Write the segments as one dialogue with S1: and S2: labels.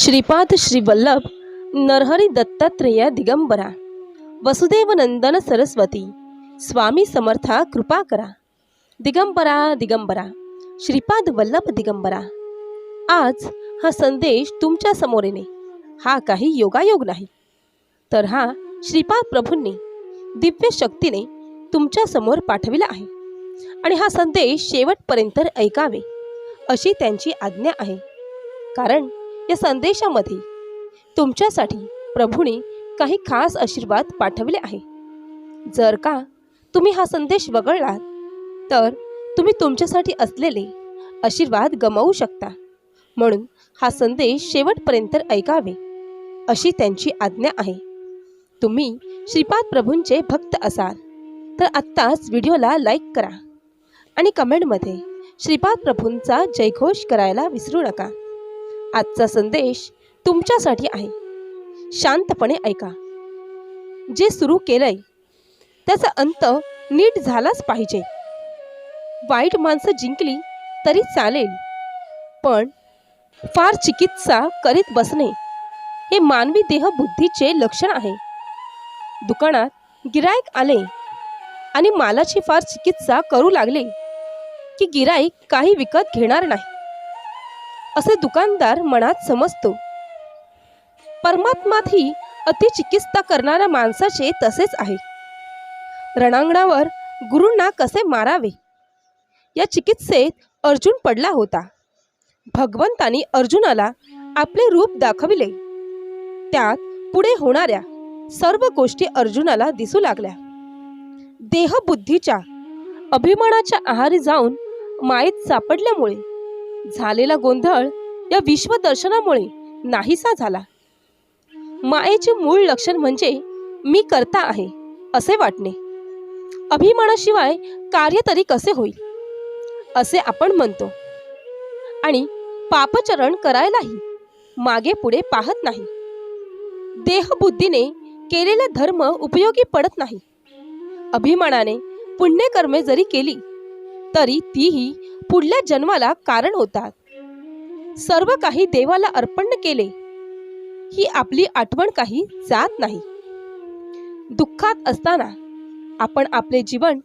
S1: श्रीपाद श्रीवल्लभ नरहरी दत्तात्रेय दिगंबरा वसुदेव नंदन सरस्वती स्वामी समर्था कृपा करा. दिगंबरा दिगंबरा श्रीपाद वल्लभ दिगंबरा आज हा संदेश तुमच्यासमोर येणे. हा काही योगायोग नाही. तर हा श्रीपाद प्रभूंनी दिव्य शक्तीने तुमच्यासमोर पाठविला आहे आणि हा संदेश शेवटपर्यंत ऐकावे अशी त्यांची आज्ञा आहे. कारण या संदेशामध्ये तुमच्यासाठी प्रभूने काही खास आशीर्वाद पाठवले आहे. जर का तुम्ही हा संदेश वगळलात तर तुम्ही तुमच्यासाठी असलेले आशीर्वाद गमावू शकता. म्हणून हा संदेश शेवटपर्यंत ऐकावे अशी त्यांची आज्ञा आहे. तुम्ही श्रीपाद प्रभूंचे भक्त असाल तर आत्ताच व्हिडिओला लाईक करा आणि कमेंटमध्ये श्रीपाद प्रभूंचा जयघोष करायला विसरू नका. आजचा संदेश तुमच्यासाठी आहे. शांतपणे ऐका. जे सुरू केलंय त्याचा अंत नीट झालाच पाहिजे. वाईट माणसं जिंकली तरी चालेल पण फार चिकित्सा करीत बसणे हे मानवी देहबुद्धीचे लक्षण आहे. दुकानात गिरायक आले आणि मालाची फार चिकित्सा करू लागले की गिराईक काही विकत घेणार नाही. असे दुकानदार मनात समजतो. परमात्मातही अतिचिकित्सा करणाऱ्या माणसाचे तसेच आहे. रणांगणावर गुरूंना कसे मारावे? या चिकित्सेत अर्जुन पडला होता. भगवंतानी अर्जुनाला आपले रूप दाखविले. त्यात पुढे होणाऱ्या सर्व गोष्टी अर्जुनाला दिसू लागल्या. देहबुद्धीच्या अभिमानाच्या आहारी जाऊन मायेत सापडल्यामुळे झालेला गोंधळ या विश्वदर्शनामुळे नाहीसा झाला. मायेचे मूळ लक्षण म्हणजे मी करता आहे असे वाटणे. अभिमानाशिवाय कार्य तरी कसे होईल असे आपण म्हणतो. आणि पापचरण करायलाही मागे पुढे पाहत नाही. देहबुद्धीने केलेला धर्म उपयोगी पडत नाही. अभिमानाने पुण्यकर्मे जरी केली तरी तीही पुढल्या जन्माला कारण होतात. सर्व काही देवाला अर्पण केले. ही आपली आठवण काही जात नाही. दुःखात असताना आपण आपले जीवन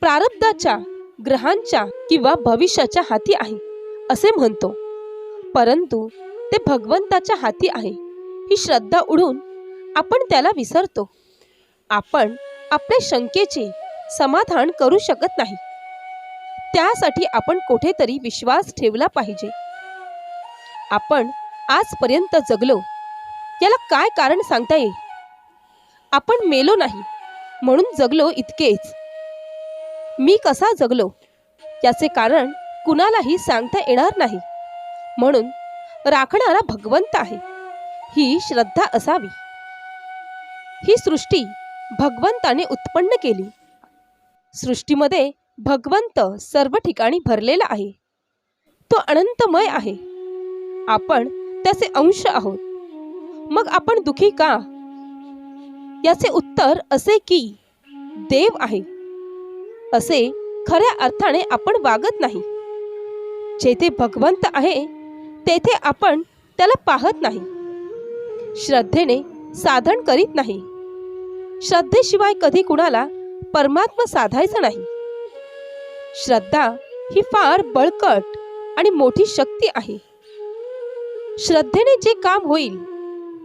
S1: प्रारब्धाच्या ग्रहांच्या किंवा भविष्याच्या हाती आहे असे म्हणतो. परंतु ते भगवंताच्या हाती आहे ही श्रद्धा उडून आपण त्याला विसरतो. आपण आपल्या शंकेचे समाधान करू शकत नाही. त्यासाठी आपण कुठेतरी विश्वास ठेवला पाहिजे. आपण आजपर्यंत जगलो. याला काय कारण सांगता येईल? आपण मेलो नाही म्हणून जगलो इतकेच. मी कसा जगलो? याचे कारण कुणालाही सांगता येणार नाही. म्हणून राखणारा भगवंत आहे. ही श्रद्धा असावी. ही सृष्टी भगवंताने उत्पन्न केली. सृष्टीमध्ये भगवंत सर्व ठिकाणी भरलेला आहे. तो अनंतमय आहे. आपण त्याचे अंश आहोत. मग आपण दुखी का? याचे उत्तर असे की देव आहे. असे खऱ्या अर्थाने आपण वागत नाही. जेथे भगवंत आहे तेथे आपण त्याला पाहत नाही. श्रद्धेने साधन करीत नाही. श्रद्धेशिवाय कधी कुणाला परमात्मा साधायचा नाही. श्रद्धा ही फार बळकट आणि मोठी शक्ती आहे. श्रद्धेने जे काम होईल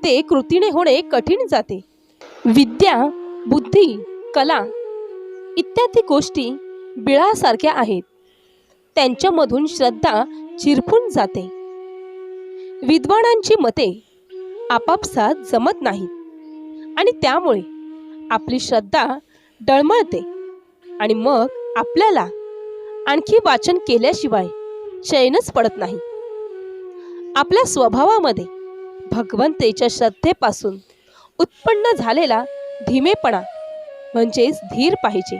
S1: ते कृतीने होणे कठीण जाते. विद्या बुद्धी कला इत्यादी गोष्टी बिळासारख्या आहेत. त्यांच्यामधून श्रद्धा चिरफून जाते. विद्वानांची मते आपापसात जमत नाहीत आणि त्यामुळे आपली श्रद्धा डळमळते आणि मग आपल्याला आणखी वाचन केल्याशिवाय चैनच पडत नाही. आपल्या स्वभावामध्ये भगवंतेच्या श्रद्धेपासून उत्पन्न झालेला धीमेपणा म्हणजेच धीर पाहिजे.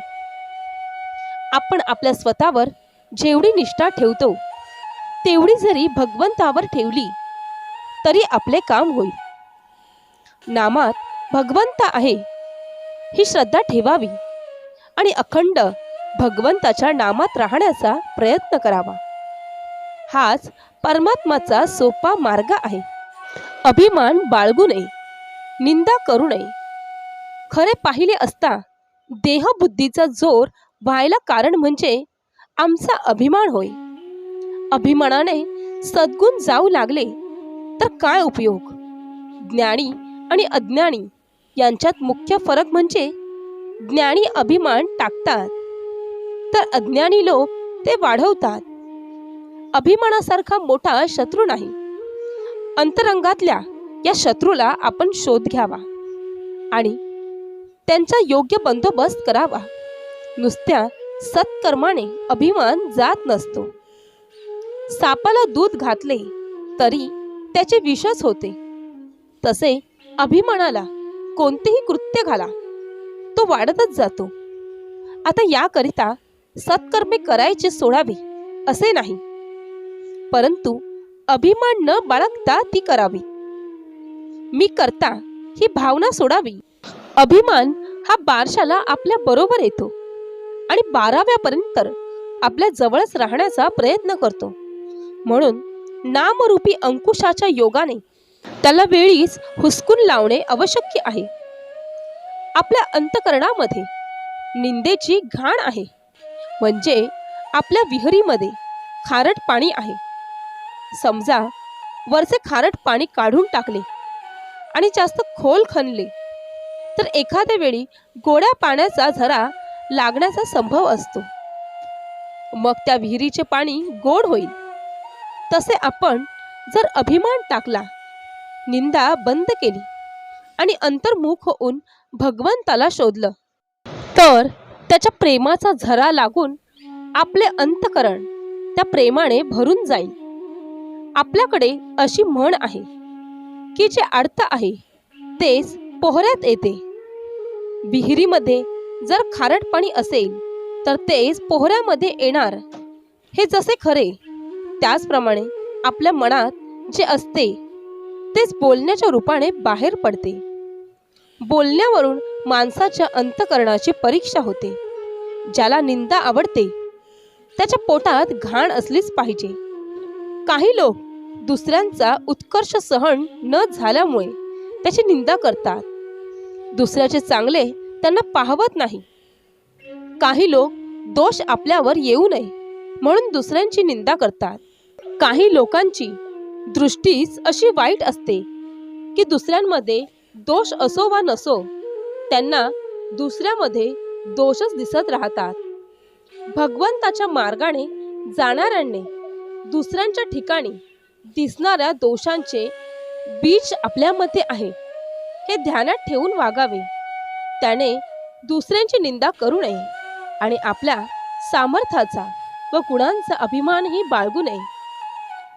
S1: आपण आपल्या स्वतःवर जेवढी निष्ठा ठेवतो तेवढी जरी भगवंतावर ठेवली तरी आपले काम होईल. नामात भगवंत आहे ही श्रद्धा ठेवावी आणि अखंड भगवंताच्या नामात राहण्याचा प्रयत्न करावा. हाच परमात्माचा सोपा मार्ग आहे. अभिमान बाळगू नये. निंदा करू नये. खरे पाहिले असता देहबुद्धीचा जोर व्हायला कारण म्हणजे आमचा अभिमान होय. अभिमानाने सद्गुण जाऊ लागले तर काय उपयोग? ज्ञानी आणि अज्ञानी यांच्यात मुख्य फरक म्हणजे ज्ञानी अभिमान टाकतात. तर अज्ञानी लोक ते वाढवतात. अभिमानासारखा मोठा शत्रू नाही. अंतरंगातल्या या शत्रूला आपण शोध घ्यावा आणि त्यांचा योग्य बंदोबस्त करावा. नुसत्या सत्कर्माने अभिमान जात नसतो. सापाला दूध घातले तरी त्याचे विषच होते. तसे अभिमानाला कोणतेही कृत्य घाला तो वाढतच जातो. आता याकरिता सत्कर्मे करायचे सोडावे असे नाही. परंतु अभिमान न बाळगता ती करावी. मी करता ही भावना सोडावी. अभिमान हा बारशाला आपल्या बरोबर येतो आणि बाराव्यापर्यंत आपल्या जवळच राहण्याचा प्रयत्न करतो. म्हणून नामरूपी अंकुशाच्या योगाने त्याला वेळीच हुसकून लावणे आवश्यक आहे. आपल्या अंतकरणामध्ये निंदेची घाण आहे. म्हणजे आपल्या विहिरीमध्ये खारट पाणी आहे. समजा वरचे खारट पाणी काढून टाकले आणि जास्त खोल खणले तर एखाद्या वेळी गोड्या पाण्याचा झरा लागण्याचा संभव असतो. मग त्या विहिरीचे पाणी गोड होईल. तसे आपण जर अभिमान टाकला निंदा बंद केली आणि अंतर्मुख होऊन भगवंताला शोधलं तर त्याच्या प्रेमाचा झरा लागून आपले अंतकरण त्या प्रेमाने भरून जाईल. आपल्याकडे अशी म्हण आहे की जे अडत आहे तेच पोहऱ्यात येते. विहिरीमध्ये जर खारट पाणी असेल तर तेच पोहऱ्यामध्ये येणार. हे जसे खरे त्याचप्रमाणे आपल्या मनात जे असते तेच बोलण्याच्या रूपाने बाहेर पडते. बोलण्यावरून माणसाच्या अंतकरणाची परीक्षा होते. ज्याला निंदा आवडते त्याच्या पोटात घाण असलीच पाहिजे. काही लोक दुसऱ्यांचा उत्कर्ष सहन न झाल्यामुळे त्याची निंदा करतात. दुसऱ्याचे चांगले त्यांना पाहवत नाही. काही लोक दोष आपल्यावर येऊ नये म्हणून दुसऱ्यांची निंदा करतात. काही लोकांची दृष्टीच अशी वाईट असते की दुसऱ्यांमध्ये दोष असो वा नसो त्यांना दुसऱ्यामध्ये दोषच दिसत राहतात. भगवंताच्या मार्गाने जाणाऱ्यांनी दुसऱ्यांच्या ठिकाणी दिसणाऱ्या दोषांचे बीज आपल्यामध्ये आहे. हे ध्यानात ठेवून वागावे. त्याने दुसऱ्यांची निंदा करू नये आणि आपल्या सामर्थ्याचा व गुणांचा अभिमानही बाळगू नये.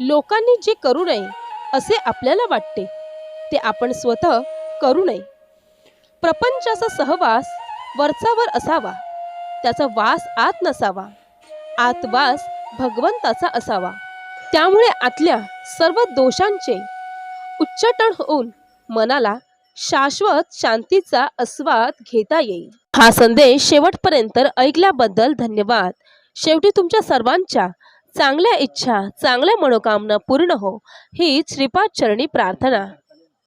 S1: लोकांनी जे करू नये असे आपल्याला वाटते ते आपण स्वतः करू नये. प्रपंचाचा सहवास वरचावर असावा. त्याचा वास आत नसावा. आत वास भगवंताचा असावा. त्यामुळे आतल्या सर्व दोषांचे उच्चाटन होऊन मनाला शाश्वत शांतीचा आस्वाद घेता येईल. हा संदेश शेवटपर्यंत ऐकल्याबद्दल धन्यवाद. शेवटी तुमच्या सर्वांच्या चांगल्या इच्छा चांगल्या मनोकामना पूर्ण हो. ही श्रीपाद चरणी प्रार्थना.